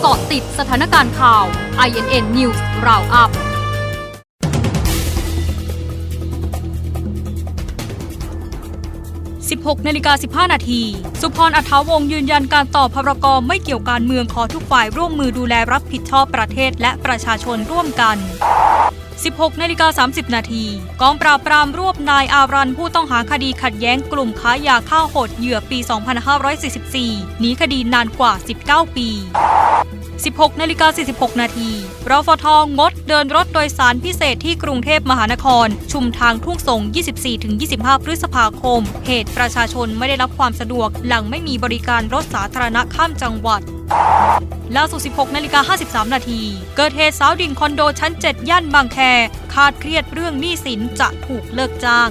เกาะติดสถานการณ์ข่าว INN News Roundup 16นาฬิกา15 นาที สุพรอัฐาวงยืนยันการต่อพรกรไม่เกี่ยวการเมืองขอทุกฝ่ายร่วมมือดูแลรับผิดชอบประเทศและประชาชนร่วมกัน 16นาฬิกา30 นาที กองปราบปรามรวบนายอารันผู้ต้องหาคดีขัดแย้งกลุ่มค้ายาฆ่าโหดเหยื่อปี 2544 หนีคดีนานกว่า 19 ปี 16นาฬิกา46 นาทีรฟทงดเดินรถโดยสารพิเศษที่กรุงเทพมหานคร ชุมทางทุ่งสง 24-25 พฤษภาคม เหตุประชาชนไม่ได้รับความสะดวก หลังไม่มีบริการรถสาธารณะข้ามจังหวัดล่าสุด 16 นาฬิกา 53 นาที เกิดเหตุสาวดิ่งคอนโดชั้น 7 ย่านบางแค คาดเครียดเรื่องหนี้สินจะถูกเลิกจ้าง